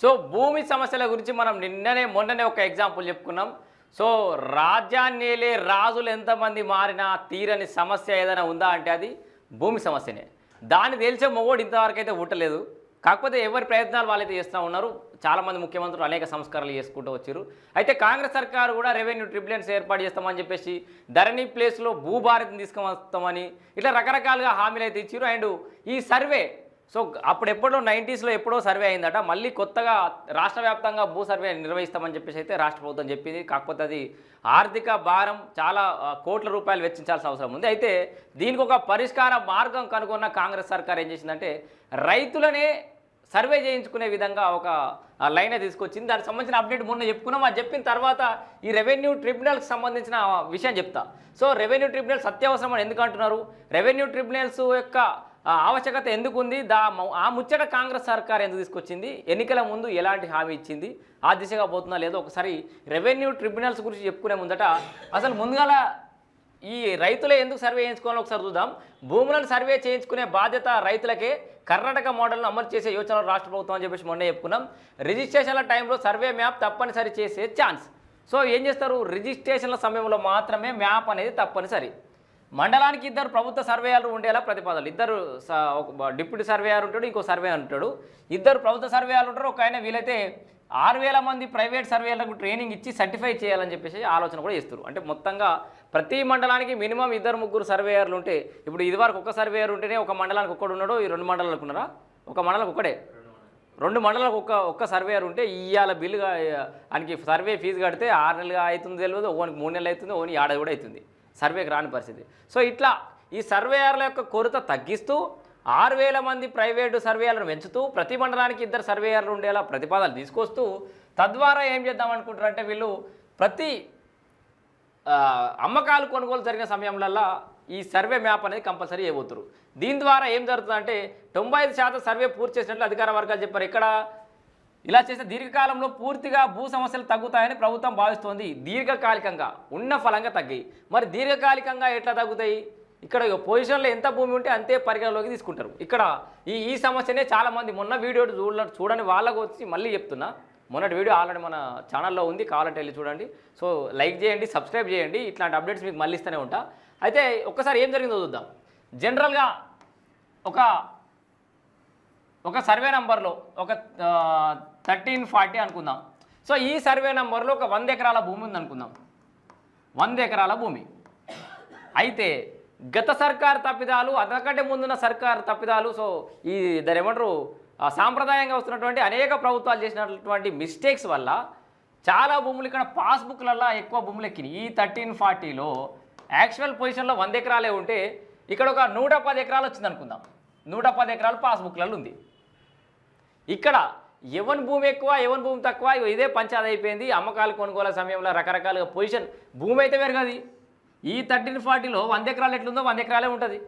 So భూమి సమస్యల గురించి మనం నిన్ననే మొన్ననే ఒక ఎగ్జాంపుల్ చెప్పుకున్నాం. సో రాజ్యాన్నేలే రాజులు ఎంతమంది మారినా తీరని సమస్య ఏదైనా ఉందా అంటే అది భూమి సమస్యనే. దాన్ని తేల్చే మొగోడు ఇంతవరకు అయితే ఉట్టలేదు కాకపోతే ఎవరి ప్రయత్నాలు వాళ్ళైతే చేస్తూ ఉన్నారు. చాలామంది ముఖ్యమంత్రులు అనేక సంస్కరణలు చేసుకుంటూ వచ్చారు. అయితే కాంగ్రెస్ సర్కారు కూడా రెవెన్యూ ట్రిబ్యునల్స్ ఏర్పాటు చేస్తామని చెప్పేసి ధరణి ప్లేస్లో భూభారతిని తీసుకువస్తామని ఇట్లా రకరకాలుగా హామీలు అయితే ఇచ్చారు. అండ్ ఈ సర్వే సో అప్పుడు ఎప్పుడో నైంటీస్లో ఎప్పుడో సర్వే అయిందట. మళ్ళీ కొత్తగా రాష్ట్ర వ్యాప్తంగా భూ సర్వే నిర్వహిస్తామని చెప్పేసి అయితే రాష్ట్ర ప్రభుత్వం చెప్పింది. కాకపోతే అది ఆర్థిక భారం చాలా కోట్ల రూపాయలు వెచ్చించాల్సిన అవసరం ఉంది. అయితే దీనికి ఒక పరిష్కార మార్గం కనుగొన్న కాంగ్రెస్ సర్కార్ ఏం చేసిందంటే రైతులనే సర్వే చేయించుకునే విధంగా ఒక లైన్ తీసుకొచ్చింది. దానికి సంబంధించిన అప్డేట్ మొన్న చెప్పుకున్నాం. అది చెప్పిన తర్వాత ఈ రెవెన్యూ ట్రిబ్యునల్కి సంబంధించిన విషయం చెప్తా. సో రెవెన్యూ ట్రిబ్యునల్స్ అత్యవసరం అని ఎందుకు అంటున్నారు? రెవెన్యూ ట్రిబ్యునల్స్ యొక్క ఆవశ్యకత ఎందుకుంది? దా ఆ ముచ్చట కాంగ్రెస్ సర్కార్ ఎందుకు తీసుకొచ్చింది? ఎన్నికల ముందు ఎలాంటి హామీ ఇచ్చింది? ఆ దిశగా పోతుందా లేదో? ఒకసారి రెవెన్యూ ట్రిబ్యునల్స్ గురించి చెప్పుకునే ముందట అసలు ముందుగాల ఈ రైతులే ఎందుకు సర్వే చేయించుకోవాలో ఒకసారి చూద్దాం. భూములను సర్వే చేయించుకునే బాధ్యత రైతులకే కర్ణాటక మోడల్ను అమలు చేసే యోచనలు రాష్ట్ర ప్రభుత్వం అని చెప్పేసి మొన్న చెప్పుకున్నాం. రిజిస్ట్రేషన్ల టైంలో సర్వే మ్యాప్ తప్పనిసరి చేసే ఛాన్స్. సో ఏం చేస్తారు? రిజిస్ట్రేషన్ల సమయంలో మాత్రమే మ్యాప్ అనేది తప్పనిసరి. మండలానికి ఇద్దరు ప్రభుత్వ సర్వేయర్లు ఉండేలా ప్రతిపాదనలు. ఇద్దరు స- ఒక డిప్యూటీ సర్వేయర్ ఉంటాడు ఇంకో సర్వే ఉంటాడు ఇద్దరు ప్రభుత్వ సర్వేయర్లు ఉంటారు ఒక ఆయన వీలైతే ఆరు వేల మంది ప్రైవేట్ సర్వేలకు ట్రైనింగ్ ఇచ్చి సర్టిఫై చేయాలని చెప్పేసి ఆలోచన కూడా చేస్తారు అంటే మొత్తంగా ప్రతి మండలానికి మినిమం ఇద్దరు ముగ్గురు సర్వేయర్లు ఉంటే ఇప్పుడు ఇదివరకు ఒక సర్వేయర్ ఉంటేనే ఒక మండలానికి ఒక్కడు ఉన్నాడు ఈ రెండు మండలాలకు ఉన్నారా? ఒక మండలకు ఒక్కడే. రెండు మండలాలకు ఒక్క ఒక్క సర్వేయర్ ఉంటే ఇవాళ బిల్లుగా ఆయనకి సర్వే ఫీజు కడితే ఆరు నెలలుగా అవుతుంది తెలియదు ఓనికి మూడు నెలలు అవుతుంది ఓని ఏడాది కూడా అవుతుంది. సర్వేకి రాని పరిస్థితి. సో ఇట్లా ఈ సర్వేయర్ల యొక్క కొరత తగ్గిస్తూ ఆరు వేల మంది ప్రైవేటు సర్వేయర్లను పెంచుతూ ప్రతి మండలానికి ఇద్దరు సర్వేయర్లు ఉండేలా ప్రతిపాదనలు తీసుకొస్తూ తద్వారా ఏం చేద్దాం అనుకుంటారంటే వీళ్ళు ప్రతి అమ్మకాలు కొనుగోలు జరిగిన సమయంలో ఈ సర్వే మ్యాప్ అనేది కంపల్సరీ చేయబోతున్నారు దీని ద్వారా ఏం జరుగుతుందంటే తొంభై ఐదు శాతం సర్వే పూర్తి చేసినట్లు అధికార వర్గాలు చెప్పారు. ఇక్కడ ఇలా చేస్తే దీర్ఘకాలంలో పూర్తిగా భూ సమస్యలు తగ్గుతాయని ప్రభుత్వం భావిస్తోంది. దీర్ఘకాలికంగా ఉన్న ఫలంగా తగ్గాయి. మరి దీర్ఘకాలికంగా ఎట్లా తగ్గుతాయి? ఇక్కడ పొజిషన్లో ఎంత భూమి ఉంటే అంతే పరిగణలోకి తీసుకుంటారు. ఇక్కడ ఈ ఈ సమస్యనే చాలామంది మొన్న వీడియో చూడ చూడని వాళ్ళకు వచ్చి మళ్ళీ చెప్తున్నా. మొన్నటి వీడియో ఆల్రెడీ మన ఛానల్లో ఉంది కావాలంటే వెళ్ళి చూడండి. సో లైక్ చేయండి సబ్స్క్రైబ్ చేయండి. ఇట్లాంటి అప్డేట్స్ మీకు మళ్ళీ ఇస్తూనే ఉంటా. అయితే ఒక్కసారి ఏం జరిగిందో చూద్దాం. జనరల్గా ఒక ఒక సర్వే నంబర్లో ఒక థర్టీన్ ఫార్టీ అనుకుందాం. సో ఈ సర్వే నెంబర్లో ఒక వంద ఎకరాల భూమి ఉంది అనుకుందాం వంద ఎకరాల భూమి. అయితే గత సర్కార్ తప్పిదాలు అంతకంటే ముందున్న సర్కార్ తప్పిదాలు సో ఈ దాని ఏమంటారు సాంప్రదాయంగా వస్తున్నటువంటి అనేక ప్రభుత్వాలు చేసినటువంటి మిస్టేక్స్ వల్ల చాలా భూములు ఇక్కడ పాస్బుక్లలో ఎక్కువ భూములు ఎక్కినాయి. ఈ థర్టీన్ ఫార్టీలో యాక్చువల్ పొజిషన్లో వంద ఎకరాలే ఉంటే ఇక్కడ ఒక నూట పది ఎకరాలు వచ్చింది అనుకుందాం నూట పది ఎకరాలు పాస్బుక్లలో ఉంది. ఇక్కడ ఎవరి భూమి ఎక్కువ ఎవరి భూమి తక్కువ ఇదే పంచాయతీ అయిపోయింది. అమ్మకాలు కొనుగోలు సమయంలో రకరకాలుగా పొజిషన్ భూమి అయితే పెరగదు ఈ థర్టీన్ ఫార్టీలో వంద ఎకరాలు ఎట్లుందో వంద ఎకరాలే ఉంటుంది.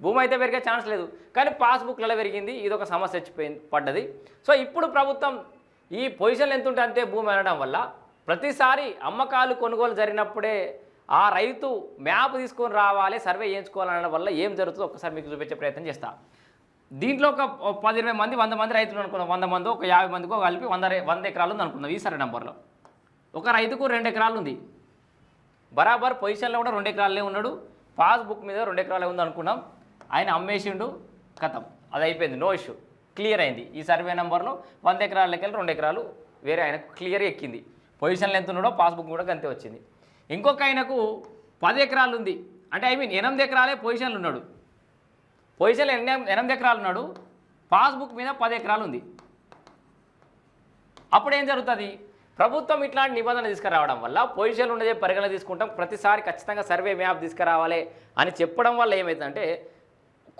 భూమి అయితే పెరిగే ఛాన్స్ లేదు. కానీ పాస్బుక్లలో పెరిగింది ఇది ఒక సమస్య వచ్చిపోయింది పడ్డది. సో ఇప్పుడు ప్రభుత్వం ఈ పొజిషన్లు ఎంత ఉంటే అంతే భూమి అనడం వల్ల ప్రతిసారి అమ్మకాలు కొనుగోలు జరిగినప్పుడే ఆ రైతు మ్యాప్ తీసుకొని రావాలి సర్వే చేయించుకోవాలనడం వల్ల ఏం జరుగుతుందో ఒకసారి మీకు చూపించే ప్రయత్నం చేస్తాను దీంట్లో ఒక పది ఇరవై మంది వంద మంది రైతులు అనుకున్నాం వంద మంది ఒక యాభై మందికో కలిపి వంద వంద ఎకరాలు ఉంది అనుకుందాం ఈ సరే నెంబర్లో ఒక రైతుకు రెండు ఎకరాలు ఉంది. బరాబర్ పొజిషన్లో కూడా రెండు ఎకరాలనే ఉన్నాడు. పాస్బుక్ మీద రెండు ఎకరాలే ఉంది అనుకున్నాం ఆయన అమ్మేసిండు కథం అది అయిపోయింది నో ఇష్యూ. క్లియర్ అయింది. ఈ సర్వే నెంబర్లో వంద ఎకరాల లెక్కలు రెండు ఎకరాలు వేరే ఆయనకు క్లియర్ ఎక్కింది. పొజిషన్లో ఎంత ఉన్నాడో పాస్బుక్ కూడా అంతే వచ్చింది. ఇంకొక ఆయనకు పది ఎకరాలు ఉంది. అంటే ఐ మీన్ ఎనిమిది ఎకరాలే పొజిషన్లు ఉన్నాడు. పొజిషన్లో ఎనిమిది ఎనిమిది ఎకరాలు ఉన్నాడు? పాస్బుక్ మీద పది ఎకరాలు ఉంది. అప్పుడు ఏం జరుగుతుంది? ప్రభుత్వం ఇట్లాంటి నిబంధన తీసుకురావడం వల్ల పొజిషన్లు ఉండేది పరిగణన తీసుకుంటాం. ప్రతిసారి ఖచ్చితంగా సర్వే మ్యాప్ తీసుకురావాలి అని చెప్పడం వల్ల ఏమవుతుందంటే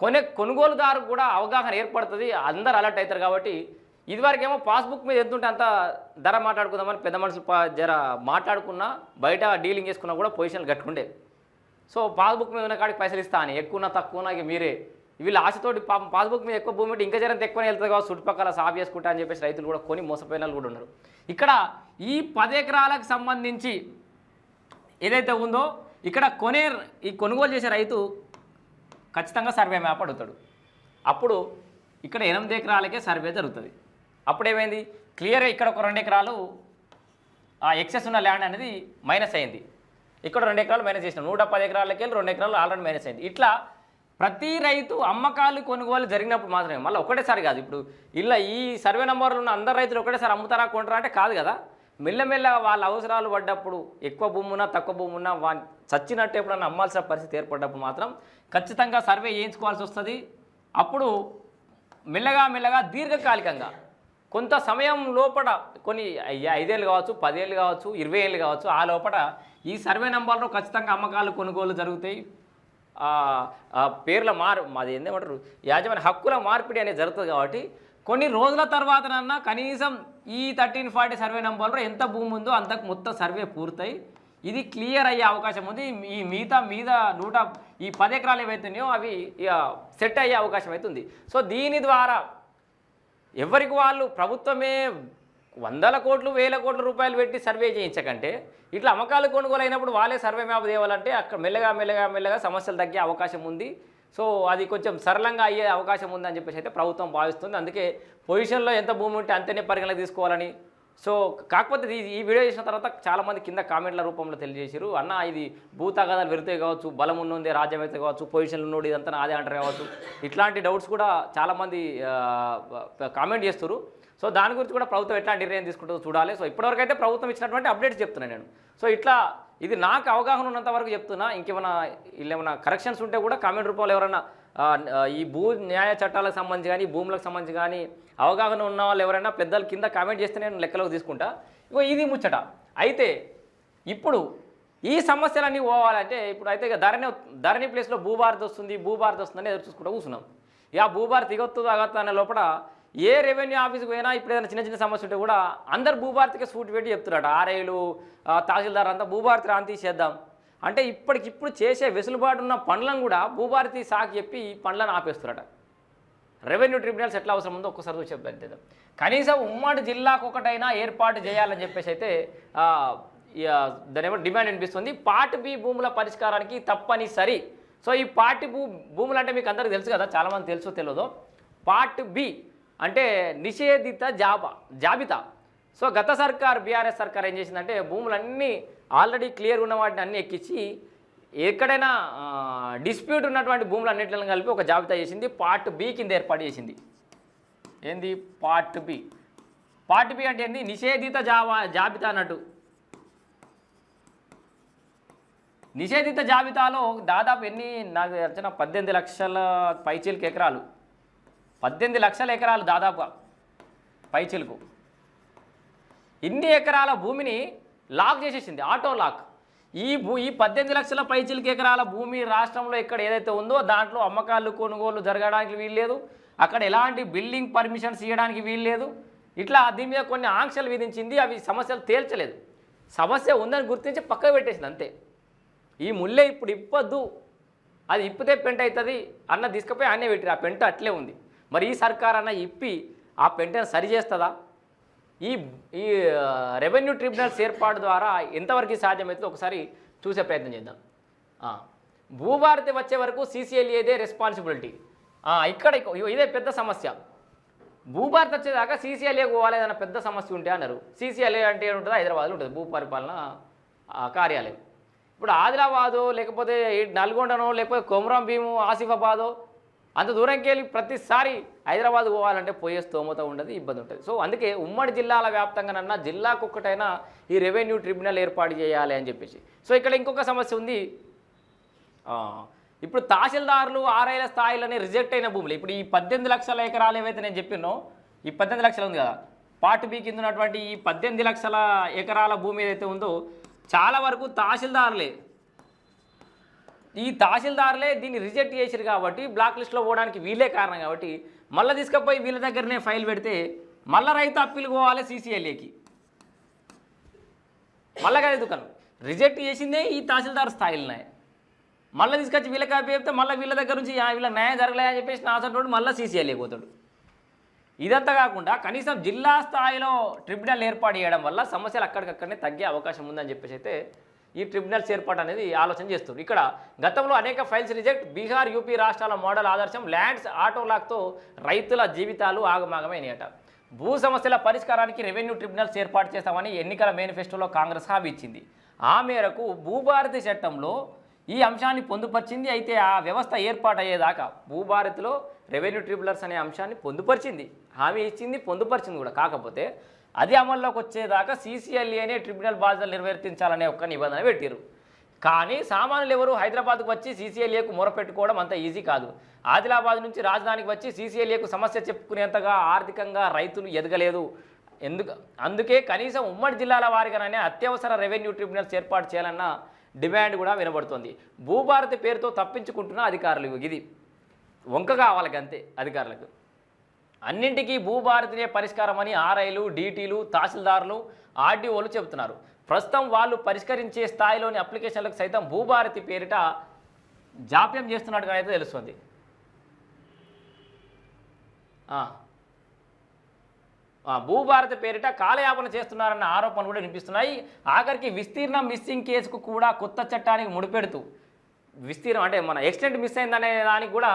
కొనే కొనుగోలుదారు కూడా అవగాహన ఏర్పడుతుంది. అందరు అలర్ట్ అవుతారు కాబట్టి ఇదివరకేమో పాస్బుక్ మీద ఎంతుంటే అంత ధర మాట్లాడుకుందామని పెద్ద మనుషులు జర మాట్లాడుకున్నా బయట డీలింగ్ చేసుకున్నా కూడా పొజిషన్లు కట్టుకుండే సో పాస్బుక్ మీద ఉన్న కాడికి పైసలు ఇస్తా అని ఎక్కువ తక్కువ ఇక మీరే వీళ్ళు ఆశతోటి పాపం పాస్బుక్ మీద ఎక్కువ భూమి ఉంటే ఇంకా జరంత ఎక్కువనే వెళ్తుంది కాబట్టి చుట్టుపక్కల సాఫ్ చేసుకుంటా అని చెప్పేసి రైతులు కూడా కొని మోసపోయిన కూడా ఉన్నారు. ఇక్కడ ఈ పది ఎకరాలకు సంబంధించి ఏదైతే ఉందో ఇక్కడ కొనే ఈ కొనుగోలు చేసే రైతు ఖచ్చితంగా సర్వే మ్యాప్ అడుగుతాడు. అప్పుడు ఇక్కడ ఎనిమిది ఎకరాలకే సర్వే జరుగుతుంది. అప్పుడు ఏమైంది? క్లియర్గా ఇక్కడ ఒక రెండు ఎకరాలు ఆ ఎక్సెస్ ఉన్న ల్యాండ్ అనేది మైనస్ అయింది. ఇక్కడ రెండు ఎకరాలు మైనస్ చేసినాం. నూట పది ఎకరాలకి వెళ్ళి రెండు ఎకరాలు ఆల్రెడీ మైనస్ అయింది. ఇట్లా ప్రతి రైతు అమ్మకాలు కొనుగోలు జరిగినప్పుడు మాత్రమే. మళ్ళీ ఒకటేసారి కాదు ఇప్పుడు ఇలా ఈ సర్వే నెంబర్లు ఉన్న అందరు రైతులు ఒకటేసారి అమ్ముతారా కొంటారా అంటే కాదు కదా. మెల్లమెల్ల వాళ్ళ అవసరాలు పడ్డప్పుడు ఎక్కువ భూమి ఉన్నా తక్కువ భూమి ఉన్నా వా చచ్చినట్టు ఎప్పుడన్నా అమ్మాల్సిన పరిస్థితి ఏర్పడ్డప్పుడు మాత్రం ఖచ్చితంగా సర్వే చేయించుకోవాల్సి వస్తుంది. అప్పుడు మెల్లగా మెల్లగా దీర్ఘకాలికంగా కొంత సమయం లోపల కొన్ని ఐదేళ్ళు కావచ్చు పదేళ్ళు కావచ్చు ఇరవై ఏళ్ళు కావచ్చు ఆ లోపల ఈ సర్వే నెంబర్లో ఖచ్చితంగా అమ్మకాలు కొనుగోలు జరుగుతాయి. పేర్ల మార్ మాది ఏందేమంటారు? యాజమాన్య హక్కుల మార్పిడి అనేది జరుగుతుంది కాబట్టి కొన్ని రోజుల తర్వాతనన్నా కనీసం ఈ థర్టీన్ ఫార్టీ సర్వే నెంబర్లో ఎంత భూమి ఉందో అంతకు మొత్తం సర్వే పూర్తయి. ఇది క్లియర్ అయ్యే అవకాశం ఉంది. ఈ మిగతా మీద నూట ఈ పది ఎకరాలు ఏవైతున్నాయో అవి సెట్ అయ్యే అవకాశం అయితే ఉంది. సో దీని ద్వారా ఎవరికి వాళ్ళు ప్రభుత్వమే వందల కోట్లు వేల కోట్ల రూపాయలు పెట్టి సర్వే చేయించకంటే ఇట్లా అమ్మకాలు కొనుగోలు అయినప్పుడు వాళ్ళే సర్వే మ్యాప్ తేవాలంటే అక్కడ మెల్లగా మెల్లగా మెల్లగా సమస్యలు తగ్గే అవకాశం ఉంది. సో అది కొంచెం సరళంగా అయ్యే అవకాశం ఉందని చెప్పేసి అయితే ప్రభుత్వం భావిస్తుంది. అందుకే పొజిషన్లో ఎంత భూమి ఉంటే అంతనే పరిగణన తీసుకోవాలని. సో కాకపోతే ఈ ఈ వీడియో చేసిన తర్వాత చాలామంది కింద కామెంట్ల రూపంలో తెలియజేశారు అన్న ఇది భూతాగాదాలు వెరితే కావచ్చు బలం ఉన్నది రాజ్యం అయితే కావచ్చు పొజిషన్లు ఉన్నోడు ఇదంతా నాదే అంటారు కావచ్చు. ఇట్లాంటి డౌట్స్ కూడా చాలామంది కామెంట్ చేస్తారు సో దాని గురించి కూడా ప్రభుత్వం ఎట్లాంటి నిర్ణయం తీసుకుంటుందో చూడాలి. సో ఇప్పటివరకు అయితే ప్రభుత్వం ఇచ్చినటువంటి అప్డేట్స్ చెప్తున్నాను నేను. సో ఇట్లా ఇది నాకు అవగాహన ఉన్నంత వరకు చెప్తున్నా. ఇంకేమైనా ఇలా ఏమైనా కరెక్షన్స్ ఉంటే కూడా కామెంట్ రూపంలో ఎవరైనా ఈ భూ న్యాయ చట్టాలకు సంబంధించి కానీ భూములకు సంబంధించి కానీ అవగాహన ఉన్న వాళ్ళు ఎవరైనా పెద్దలు కింద కామెంట్ చేస్తే నేను లెక్కలోకి తీసుకుంటా. ఇగో ఇది ముచ్చట. అయితే ఇప్పుడు ఈ సమస్యలన్నీ పోవాలంటే ఇప్పుడు అయితే ఇక ధరణి ధరణి ప్లేస్లో భూభారతి వస్తుంది భూభారతి వస్తుందని ఎదురు చూసుకుంటూ కూర్చున్నాం. ఇక ఆ భూభారతి ఇగొత్తు అగత్తు అనే లోపల ఏ రెవెన్యూ ఆఫీస్కి పోయినా ఇప్పుడు ఏదైనా చిన్న చిన్న సమస్య ఉంటే కూడా అందరు భూభారతికి సూట్ పెట్టి చెప్తున్నాడు ఆర్ఐలు తహసీల్దార్ అంతా భూభారతి రాంతి చేద్దాం అంటే ఇప్పటికిప్పుడు చేసే వెసులుబాటు ఉన్న పనులను కూడా భూభారతి సాకు చెప్పి ఈ పనులను ఆపేస్తున్నారట. రెవెన్యూ ట్రిబ్యునల్స్ ఎట్లా అవసరం ఉందో ఒక్కసారి చూసి చెప్తాను కనీసం ఉమ్మడి జిల్లాకు ఒకటైనా ఏర్పాటు చేయాలని చెప్పేసి అయితే దాని ఏమో డిమాండ్ అనిపిస్తుంది పార్ట్ బి భూముల పరిష్కారానికి తప్పనిసరి. సో ఈ పార్ట్ భూ భూములు అంటే మీకు అందరికీ తెలుసు కదా చాలామంది తెలుసో తెలియదో. పార్ట్ బి అంటే నిషేధిత జాబా జాబితా. సో గత సర్కార్ బీఆర్ఎస్ సర్కార్ ఏం చేసిందంటే భూములన్నీ ఆల్రెడీ క్లియర్ ఉన్న వాటిని అన్నీ ఎక్కించి ఎక్కడైనా డిస్ప్యూట్ ఉన్నటువంటి భూములన్నింటిని కలిపి ఒక జాబితా చేసింది. పార్ట్ బి కింద ఏర్పాటు చేసింది. ఏంది? Part B. పార్ట్ బి అంటే ఏంది? నిషేధిత జాబా జాబితా అన్నట్టు. నిషేధిత జాబితాలో దాదాపు ఎన్ని నాకు తెలిసిన పద్దెనిమిది లక్షల పైచీలకు ఎకరాలు. పద్దెనిమిది లక్షల ఎకరాలు దాదాపుగా పైచిలుకు. ఇన్ని ఎకరాల భూమిని లాక్ చేసేసింది ఆటో లాక్. ఈ భూ ఈ పద్దెనిమిది లక్షల పైచిలకి ఎకరాల భూమి రాష్ట్రంలో ఇక్కడ ఏదైతే ఉందో దాంట్లో అమ్మకాలు కొనుగోలు జరగడానికి వీల్లేదు. అక్కడ ఎలాంటి బిల్డింగ్ పర్మిషన్స్ ఇవ్వడానికి వీల్లేదు. ఇట్లా దీని మీద కొన్ని ఆంక్షలు విధించింది అవి సమస్యలు తేల్చలేదు. సమస్య ఉందని గుర్తించి పక్కకు పెట్టేసింది అంతే. ఈ ముల్లె ఇప్పుడు ఇప్పొద్దు. అది ఇప్పితే పెంట అవుతుంది అన్న తీసుకుపోయి ఆయనే పెట్టిరు ఆ పెంట అట్లే ఉంది. మరి ఈ సర్కార్ అన్న ఇప్పి ఆ పెంటను సరి చేస్తుందా? ఈ ఈ రెవెన్యూ ట్రిబ్యునల్స్ ఏర్పాటు ద్వారా ఎంతవరకు సాధ్యమవుతుందో ఒకసారి చూసే ప్రయత్నం చేద్దాం. భూభారతి వచ్చే వరకు సీసీఎల్ఏదే రెస్పాన్సిబిలిటీ. ఇక్కడ ఇగో ఇదే పెద్ద సమస్య. భూభారతి వచ్చేదాకా సీసీఎల్ఏ పోవాలి ఏదైనా పెద్ద సమస్య ఉంటే అన్నారు. సీసీఎల్ఏ అంటే ఏముంటుంది? హైదరాబాద్లో ఉంటుంది భూపరిపాలన కార్యాలయం. ఇప్పుడు ఆదిలాబాదో లేకపోతే నల్గొండనో లేకపోతే కొమరం భీము ఆసిఫాబాదో అంత దూరంకి వెళ్ళి ప్రతిసారి హైదరాబాద్ పోవాలంటే పోయే స్తోమత ఉండదు ఇబ్బంది ఉంటుంది. సో అందుకే ఉమ్మడి జిల్లాల వ్యాప్తంగానన్నా జిల్లాకు ఒక్కటైనా ఈ రెవెన్యూ ట్రిబ్యునల్ ఏర్పాటు చేయాలి అని చెప్పేసి. సో ఇక్కడ ఇంకొక సమస్య ఉంది. ఇప్పుడు తహసీల్దారులు ఆర్ఐల స్థాయిలోనే రిజెక్ట్ అయిన భూములు. ఇప్పుడు ఈ పద్దెనిమిది లక్షల ఎకరాలు ఏవైతే నేను చెప్పినో ఈ పద్దెనిమిది లక్షలు ఉంది కదా. పార్ట్ బి కింద ఉన్నటువంటి ఈ పద్దెనిమిది లక్షల ఎకరాల భూమి ఏదైతే ఉందో చాలా వరకు తహసీల్దారులే ఈ తహసీల్దారులే దీన్ని రిజెక్ట్ చేశారు కాబట్టి బ్లాక్ లిస్ట్లో పోవడానికి వీళ్ళే కారణం కాబట్టి మళ్ళీ తీసుకుపోయి వీళ్ళ దగ్గరనే ఫైల్ పెడితే మళ్ళీ రైతు అప్పీలు పోవాలి సీసీఎల్ఏకి. మళ్ళీ కానీ దుకాణం రిజెక్ట్ చేసిందే ఈ తహసీల్దార్ స్థాయిలోనే. మళ్ళీ తీసుకొచ్చి వీళ్ళకి కాపీ చెప్తే మళ్ళీ వీళ్ళ దగ్గర నుంచి వీళ్ళ వీళ్ళకి న్యాయం జరగలే అని చెప్పేసి నా అసలు మళ్ళీ సీసీఎల్ఏ పోతాడు. ఇదంతా కాకుండా కనీసం జిల్లా స్థాయిలో ట్రిబ్యునల్ ఏర్పాటు చేయడం వల్ల సమస్యలు అక్కడికక్కడనే తగ్గే అవకాశం ఉందని చెప్పేసి అయితే ఈ ట్రిబ్యునల్స్ ఏర్పాటు అనేది ఆలోచన చేస్తారు ఇక్కడ గతంలో అనేక ఫైల్స్ రిజెక్ట్ బీహార్ యూపీ రాష్ట్రాల మోడల్ ఆదర్శం ల్యాండ్స్ ఆటో లాక్తో రైతుల జీవితాలు ఆగమాగమైనాయట. భూ సమస్యల పరిష్కారానికి రెవెన్యూ ట్రిబ్యునల్స్ ఏర్పాటు చేస్తామని ఎన్నికల మేనిఫెస్టోలో కాంగ్రెస్ హామీ ఇచ్చింది. ఆ మేరకు భూభారతి చట్టంలో ఈ అంశాన్ని పొందుపరిచింది అయితే ఆ వ్యవస్థ ఏర్పాటయ్యేదాకా భూభారతిలో రెవెన్యూ ట్రిబ్యునల్స్ అనే అంశాన్ని పొందుపరిచింది. హామీ ఇచ్చింది పొందుపరిచింది కూడా. కాకపోతే అది అమల్లోకి వచ్చేదాకా సీసీఎల్ఏ అనే ట్రిబ్యునల్ బాధ్యతలు నిర్వర్తించాలనే ఒక నిబంధన పెట్టారు కానీ సామాన్యులు ఎవరు? హైదరాబాద్కు వచ్చి సీసీఎల్ఏకు మొరపెట్టుకోవడం అంత ఈజీ కాదు. ఆదిలాబాద్ నుంచి రాజధానికి వచ్చి సీసీఎల్ఏకు సమస్య చెప్పుకునేంతగా ఆర్థికంగా రైతులు ఎదగలేదు. ఎందుకు అందుకే కనీసం ఉమ్మడి జిల్లాల వారిగానే అత్యవసర రెవెన్యూ ట్రిబ్యునల్స్ ఏర్పాటు చేయాలన్న డిమాండ్ కూడా వినబడుతోంది. భూభారతి పేరుతో తప్పించుకుంటున్న అధికారులు ఇది వంక కావాలి అంతే అధికారులకు. అన్నింటికీ భూభారతినే పరిష్కారం అని ఆర్ఐలు డీటీలు తహసీల్దారులు ఆర్డీఓలు చెబుతున్నారు. ప్రస్తుతం వాళ్ళు పరిష్కరించే స్థాయిలోని అప్లికేషన్లకు సైతం భూభారతి పేరిట జాప్యం చేస్తున్నట్టుగా అయితే తెలుస్తుంది. భూభారతి పేరిట కాలయాపన చేస్తున్నారన్న ఆరోపణలు కూడా వినిపిస్తున్నాయి. ఆఖరికి విస్తీర్ణ మిస్సింగ్ కేసుకు కూడా కొత్త చట్టానికి ముడిపెడుతూ విస్తీర్ణం అంటే మన ఎక్స్టెంట్ మిస్ అయిందనే దానికి కూడా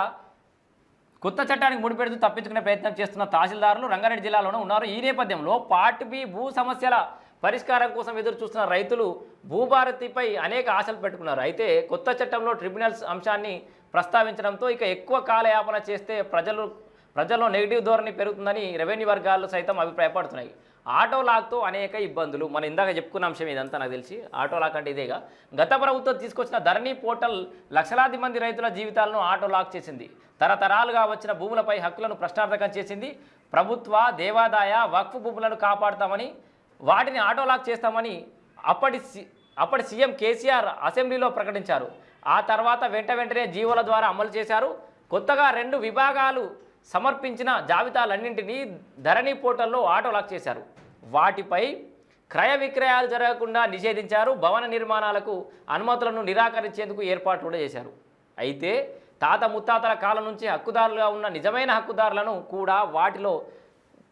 కొత్త చట్టానికి ముడిపెడుతూ తప్పించుకునే ప్రయత్నం చేస్తున్న తహసీల్దారులు రంగారెడ్డి జిల్లాలోనూ ఉన్నారు. ఈ నేపథ్యంలో పార్ట్ బి భూ సమస్యల పరిష్కారం కోసం ఎదురు చూస్తున్న రైతులు భూభారతిపై అనేక ఆశలు పెట్టుకున్నారు. అయితే కొత్త చట్టంలో ట్రిబ్యునల్స్ అంశాన్ని ప్రస్తావించడంతో ఇక ఎక్కువ కాలయాపన చేస్తే ప్రజలు ప్రజల్లో నెగిటివ్ ధోరణి పెరుగుతుందని రెవెన్యూ వర్గాలు సైతం అభిప్రాయపడుతున్నాయి. ఆటో లాక్తో అనేక ఇబ్బందులు. మనం ఇందాక చెప్పుకున్న అంశం ఇదంతా నాకు తెలిసి. ఆటో లాక్ అంటే ఇదేగా. గత ప్రభుత్వం తీసుకొచ్చిన ధరణి పోర్టల్ లక్షలాది మంది రైతుల జీవితాలను ఆటో లాక్ చేసింది. తరతరాలుగా వచ్చిన భూములపై హక్కులను ప్రశ్నార్థకం చేసింది. ప్రభుత్వ దేవాదాయ వక్ఫ్ భూములను కాపాడుతామని వాటిని ఆటో లాక్ చేస్తామని అప్పటి అప్పటి సీఎం కేసీఆర్ అసెంబ్లీలో ప్రకటించారు. ఆ తర్వాత వెంట వెంటనే జీవోల ద్వారా అమలు చేశారు. కొత్తగా రెండు విభాగాలు సమర్పించిన జాబితాలన్నింటినీ ధరణి పోర్టల్లో ఆటో లాక్ చేశారు. వాటిపై క్రయ విక్రయాలు జరగకుండా నిషేధించారు. భవన నిర్మాణాలకు అనుమతులను నిరాకరించేందుకు ఏర్పాట్లు కూడా చేశారు. అయితే తాత ముత్తాతల కాలం నుంచి హక్కుదారులుగా ఉన్న నిజమైన హక్కుదారులను కూడా వాటిలో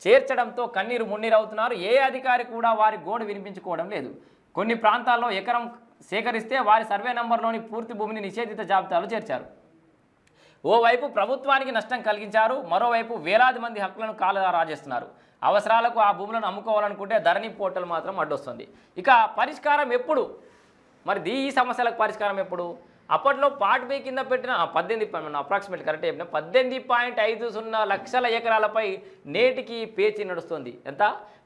చేర్చడంతో కన్నీరు మున్నీరవుతున్నారు ఏ అధికారి కూడా వారి గోడు వినిపించుకోవడం లేదు. కొన్ని ప్రాంతాల్లో ఎకరం సేకరిస్తే వారి సర్వే నంబర్లోని పూర్తి భూమిని నిషేధిత జాబితాలో చేర్చారు. ఓవైపు ప్రభుత్వానికి నష్టం కలిగించారు మరోవైపు వేలాది మంది హక్కులను కాల రాజేస్తున్నారు అవసరాలకు ఆ భూములను అమ్ముకోవాలనుకుంటే ధరణి పోర్టల్ మాత్రం అడ్డొస్తుంది. ఇక పరిష్కారం ఎప్పుడు? మరి దీ ఈ సమస్యలకు పరిష్కారం ఎప్పుడు? అప్పట్లో పార్ట్ బి కింద పెట్టిన పద్దెనిమిది అప్రాక్సిమేట్ కరెక్ట్ చెప్పిన పద్దెనిమిది పాయింట్ ఐదు సున్నా లక్షల ఎకరాలపై నేటికి పేచి నడుస్తుంది. ఎంత?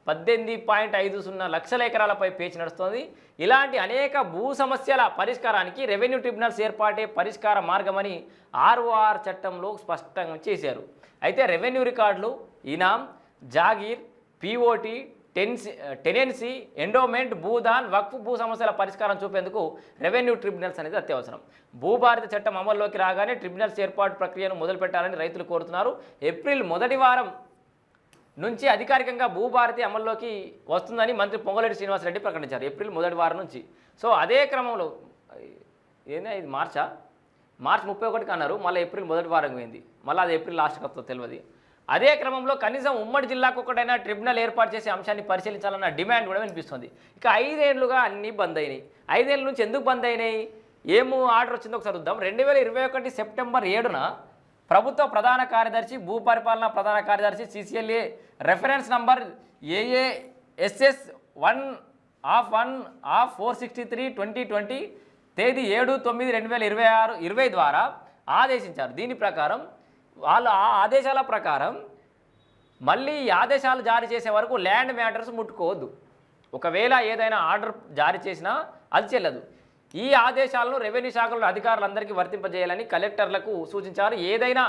పద్దెనిమిది పాయింట్ ఐదు సున్నా లక్షల ఎకరాలపై పేచి నడుస్తుంది. ఇలాంటి అనేక భూ సమస్యల పరిష్కారానికి రెవెన్యూ ట్రిబ్యునల్స్ ఏర్పాటే పరిష్కార మార్గమని ఆర్ఓఆర్ చట్టంలో స్పష్టంగా చేశారు. అయితే రెవెన్యూ రికార్డులు ఇనాం జాగీర్ పిఓటి టెన్సీ టెనెన్సీ ఎండోమెంట్ భూదాన్ వక్ఫ్ భూ సమస్యల పరిష్కారం చూపేందుకు రెవెన్యూ ట్రిబ్యునల్స్ అనేది అత్యవసరం. భూభారత చట్టం అమల్లోకి రాగానే ట్రిబ్యునల్స్ ఏర్పాటు ప్రక్రియను మొదలుపెట్టాలని రైతులు కోరుతున్నారు. ఏప్రిల్ మొదటి వారం నుంచి అధికారికంగా భూభారతి అమల్లోకి వస్తుందని మంత్రి పొంగలేటి శ్రీనివాసరెడ్డి ప్రకటించారు. ఏప్రిల్ మొదటి వారం నుంచి. సో అదే క్రమంలో ఏదైనా ఇది మార్చా? మార్చి ముప్పై ఒకటికి అన్నారు. మళ్ళీ ఏప్రిల్ మొదటి వారం పోయింది. మళ్ళీ అది ఏప్రిల్ లాస్ట్కి వస్తుందో తెలియదు అదే క్రమంలో కనీసం ఉమ్మడి జిల్లాకు ఒకటైనా ట్రిబ్యునల్ ఏర్పాటు చేసే అంశాన్ని పరిశీలించాలన్న డిమాండ్ కూడా వినిపిస్తుంది. ఇక ఐదేళ్ళుగా అన్నీ బంద్ అయినాయి. ఐదేళ్ళ నుంచి ఎందుకు బంద్ అయినాయి? ఏమో ఆర్డర్ వచ్చిందో ఒకసారి చూద్దాం. రెండు వేల ఇరవై ఒకటి సెప్టెంబర్ ఏడున ప్రభుత్వ ప్రధాన కార్యదర్శి భూ పరిపాలన ప్రధాన కార్యదర్శి CCLA reference number AASS one of one of four sixty three twenty twenty తేదీ ఏడు తొమ్మిది రెండు వేల ఇరవై ఆరు ఇరవై ద్వారా ఆదేశించారు. దీని ప్రకారం వాళ్ళు ఆ ఆదేశాల ప్రకారం మళ్ళీ ఆదేశాలు జారీ చేసే వరకు ల్యాండ్ మ్యాటర్స్ ముట్టుకోవద్దు. ఒకవేళ ఏదైనా ఆర్డర్ జారీ చేసినా అది చెల్లదు. ఈ ఆదేశాలను రెవెన్యూ శాఖలో అధికారులందరికీ వర్తింపజేయాలని కలెక్టర్లకు సూచించారు. ఏదైనా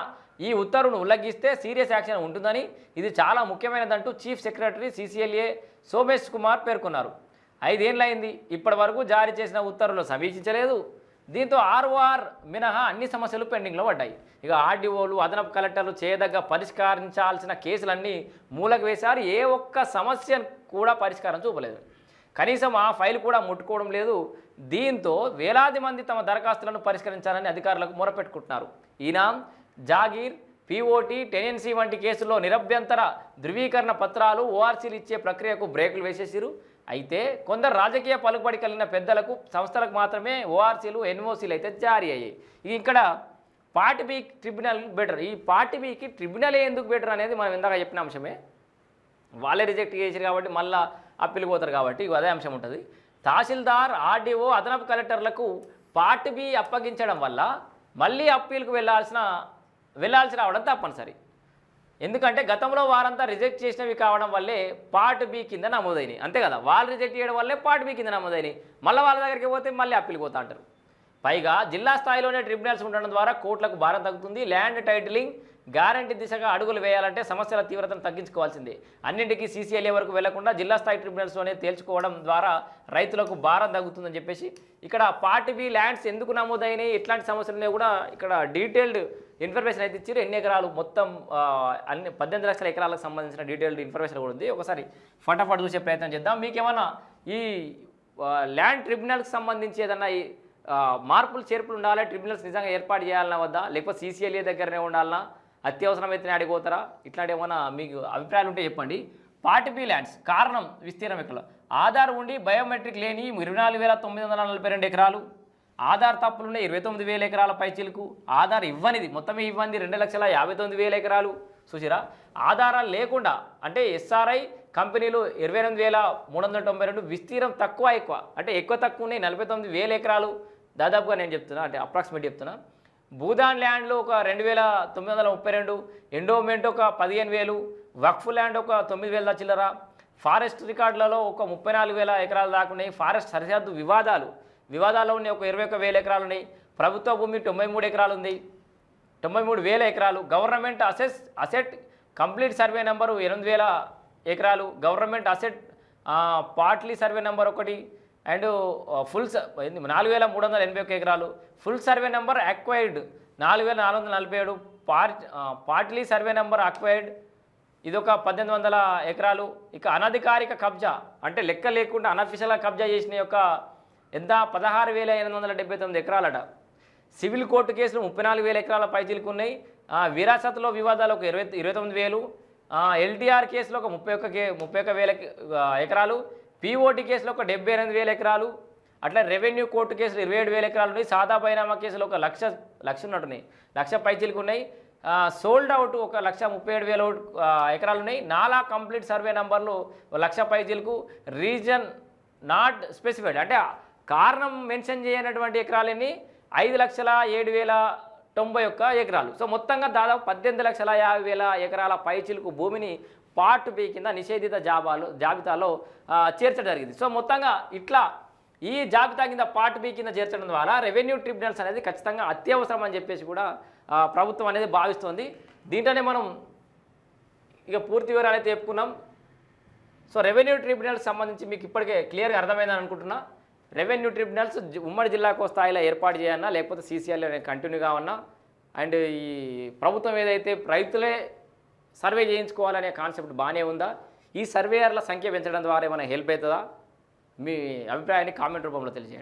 ఈ ఉత్తర్వును ఉల్లంఘిస్తే సీరియస్ యాక్షన్ ఉంటుందని ఇది చాలా ముఖ్యమైనదంటూ chief secretary CCLA Somesh Kumar పేర్కొన్నారు. ఐదేళ్ళైంది ఇప్పటి వరకు జారీ చేసిన ఉత్తర్వులు సమీక్షించలేదు. దీంతో ఆర్ఓఆర్ మినహా అన్ని సమస్యలు పెండింగ్లో పడ్డాయి. ఇక ఆర్డీఓలు అదనపు కలెక్టర్లు చేయదగ్గ పరిష్కరించాల్సిన కేసులన్నీ మూలకు వేశారు. ఏ ఒక్క సమస్య కూడా పరిష్కారం చూపలేదు. కనీసం ఆ ఫైల్ కూడా ముట్టుకోవడం లేదు. దీంతో వేలాది మంది తమ దరఖాస్తులను పరిష్కరించాలని అధికారులకు మొరపెట్టుకుంటున్నారు. ఈయన జాగీర్ పీఓటీ టెనెన్సీ వంటి కేసుల్లో నిరభ్యంతర ధృవీకరణ పత్రాలు ఓఆర్సీలు ఇచ్చే ప్రక్రియకు బ్రేకులు వేసేసిరు. అయితే కొందరు రాజకీయ పలుకుబడి కలిగిన పెద్దలకు సంస్థలకు మాత్రమే ఓఆర్సీలు ఎన్ఓసీలు అయితే జారీ అయ్యాయి. ఇది ఇక్కడ పార్టీ బి ట్రిబ్యునల్ బెటర్. ఈ పార్టీ బికి ట్రిబ్యునలే ఎందుకు బెటర్ అనేది మనం ఇందాక చెప్పిన అంశమే. వాళ్ళే రిజెక్ట్ చేసారు కాబట్టి మళ్ళీ అప్పీల్ పోతారు కాబట్టి అదే అంశం ఉంటుంది. తహసీల్దార్ ఆర్డీఓ అదనపు కలెక్టర్లకు పార్ట్ బి అప్పగించడం వల్ల మళ్ళీ అప్పీల్కు వెళ్ళాల్సిన వెళ్ళాల్సి రావడం తప్పనిసరి. ఎందుకంటే గతంలో వారంతా రిజెక్ట్ చేసినవి కావడం వల్లే పార్ట్ బి కింద నమోదైనవి అంతే కదా? వాళ్ళు రిజెక్ట్ చేయడం వల్లే పార్ట్ బి కింద నమోదైనవి మళ్ళీ వాళ్ళ దగ్గరికి పోతే మళ్ళీ అప్పీల్ పోతా అంటారు. పైగా జిల్లా స్థాయిలోనే ట్రిబ్యునల్స్ ఉండడం ద్వారా కోర్టులకు భారం తగ్గుతుంది. ల్యాండ్ టైటిలింగ్ గ్యారంటీ దిశగా అడుగులు వేయాలంటే సమస్యల తీవ్రతను తగ్గించుకోవాల్సిందే. అన్నింటికీ సీసీఎల్ఏ వరకు వెళ్ళకుండా జిల్లా స్థాయి ట్రిబ్యునల్స్లోనే తేల్చుకోవడం ద్వారా రైతులకు భారం తగ్గుతుందని చెప్పేసి ఇక్కడ పార్ట్ బి ల్యాండ్స్ ఎందుకు నమోదైనాయి ఎట్లాంటి సమస్యలు కూడా ఇక్కడ డీటెయిల్డ్ ఇన్ఫర్మేషన్ అయితే ఇచ్చారు ఎన్ని ఎకరాలు మొత్తం అన్ని పద్దెనిమిది లక్షల ఎకరాలకు సంబంధించిన డీటెయిల్డ్ ఇన్ఫర్మేషన్ కూడా ఉంది. ఒకసారి ఫటాఫట్ చూసే ప్రయత్నం చేద్దాం. మీకేమన్నా ఈ ల్యాండ్ ట్రిబ్యునల్కి సంబంధించి ఏదన్నా ఈ, మార్పులు చేర్పులు ఉండాలా? ట్రిబ్యునల్స్ నిజంగా ఏర్పాటు చేయాలన్నా వద్దా? లేకపోతే సీసీఎల్ఏ దగ్గరనే ఉండాలన్నా అత్యవసరమైతే అడిగిపోతారా ఇట్లాంటి ఏమైనా మీకు అభిప్రాయాలు ఉంటే చెప్పండి. పార్ట్ బి ల్యాండ్స్ కారణం విస్తీర్ణం ఎక్కడ? ఆధార్ ఉండి బయోమెట్రిక్ లేని ఇరవై నాలుగు వేల తొమ్మిది వందల నలభై రెండు ఎకరాలు. ఆధార్ తప్పులున్న ఇరవై తొమ్మిది వేల ఎకరాల పైచిలకు. ఆధార్ ఇవ్వనిది మొత్తమే ఇవ్వండి రెండు లక్షల యాభై తొమ్మిది వేల ఎకరాలు. చూసిరా? ఆధారాలు లేకుండా అంటే ఎస్ఆర్ఐ కంపెనీలు ఇరవై ఎనిమిది వేల మూడు వందల తొంభై రెండు విస్తీర్ణం తక్కువ ఎక్కువ. అంటే ఎక్కువ తక్కువ ఉన్నాయి నలభై తొమ్మిది వేల ఎకరాలు. దాదాపుగా నేను చెప్తున్నా అంటే అప్రాక్సిమేట్ చెప్తున్నా. భూదాన్ ల్యాండ్లో ఒక రెండు వేల తొమ్మిది వందల ముప్పై రెండు ఎండోమెంట్ ఒక పదిహేను వేలు వక్ఫ్ ల్యాండ్ ఒక తొమ్మిది వేల చిల్లర ఫారెస్ట్ రికార్డులలో ఒక ముప్పై నాలుగు వేల ఎకరాలు దాకా ఉన్నాయి. ఫారెస్ట్ సరిహద్దు వివాదాలు వివాదాల్లో ఉన్నాయి. ఒక ఇరవై ఒక వేల ఎకరాలు ఉన్నాయి. ప్రభుత్వ భూమి తొంభై మూడు ఎకరాలు ఉంది. తొంభై మూడు వేల ఎకరాలు. Government assess asset complete survey number ఎనిమిది వేల ఎకరాలు. Government asset partly survey number ఒకటి. అండ్ ఫుల్ నాలుగు వేల మూడు వందల ఎనభై ఒక ఎకరాలు. ఫుల్ సర్వే నెంబర్ అక్వైర్డ్ నాలుగు వేల నాలుగు వందల నలభై ఏడు. Part partly survey number acquired ఇదొక పద్దెనిమిది వందల ఎకరాలు. ఇక అనధికారిక కబ్జా అంటే లెక్క లేకుండా అనఫిషియల్గా కబ్జా చేసిన యొక్క ఎంత? పదహారు వేల ఎనిమిది వందల డెబ్బై తొమ్మిది ఎకరాలట. సివిల్ కోర్టు కేసులు ముప్పై నాలుగు వేల ఎకరాల పైచిలుకున్నాయి విరాసత్లో వివాదాలు ఒక ఇరవై ఇరవై తొమ్మిది వేలు. ఎల్టీఆర్ కేసులో ఒక ముప్పై ఒక్క కే ముప్పై ఒక్క వేల ఎకరాలు. పీఓటీ కేసులో ఒక డెబ్బై ఎనిమిది వేల ఎకరాలు అట్లా రెవెన్యూ కోర్టు కేసులు ఇరవై ఏడు వేల ఎకరాలు ఉన్నాయి. సాదా బైనామా కేసులు ఒక లక్ష లక్ష ఉన్నట్టున్నాయి. లక్ష పైచీలకు ఉన్నాయి. సోల్డ్ అవుట్ ఒక లక్ష ముప్పై ఏడు వేల ఎకరాలు ఉన్నాయి. నాలా కంప్లీట్ సర్వే నంబర్లు ఒక లక్ష పైచీలకు రీజన్ నాట్ స్పెసిఫైడ్. అంటే కారణం మెన్షన్ చేయనటువంటి ఎకరాలని ఐదు లక్షల ఏడు వేల తొంభై ఒక్క ఎకరాలు. సో మొత్తంగా దాదాపు పద్దెనిమిది లక్షల యాభై వేల ఎకరాల పైచిలుకు భూమిని పార్ట్ బి కింద నిషేధిత జాబాలు జాబితాలో చేర్చడం జరిగింది. సో మొత్తంగా ఇట్లా ఈ జాబితా కింద పార్ట్ బి కింద చేర్చడం ద్వారా రెవెన్యూ ట్రిబ్యునల్స్ అనేది ఖచ్చితంగా అత్యవసరం అని చెప్పేసి కూడా ప్రభుత్వం అనేది భావిస్తోంది. దీంట్లోనే మనం ఇక పూర్తి వివరాలు అయితే చెప్పుకున్నాం. సో రెవెన్యూ ట్రిబ్యునల్స్ సంబంధించి మీకు ఇప్పటికే క్లియర్గా అర్థమైందని అనుకుంటున్నా. రెవెన్యూ ట్రిబ్యునల్స్ ఉమ్మడి జిల్లాకో స్థాయిలో ఏర్పాటు చేయాలన్నా లేకపోతే సీసీఎల్ కంటిన్యూ కావన్నా అండ్ ఈ ప్రభుత్వం ఏదైతే రైతులే సర్వే చేయించుకోవాలనే కాన్సెప్ట్ బాగానే ఉందా? ఈ సర్వేయర్ల సంఖ్య పెంచడం ద్వారా ఏమైనా హెల్ప్ అవుతుందా? మీ అభిప్రాయాన్ని కామెంట్ రూపంలో తెలియజేయండి.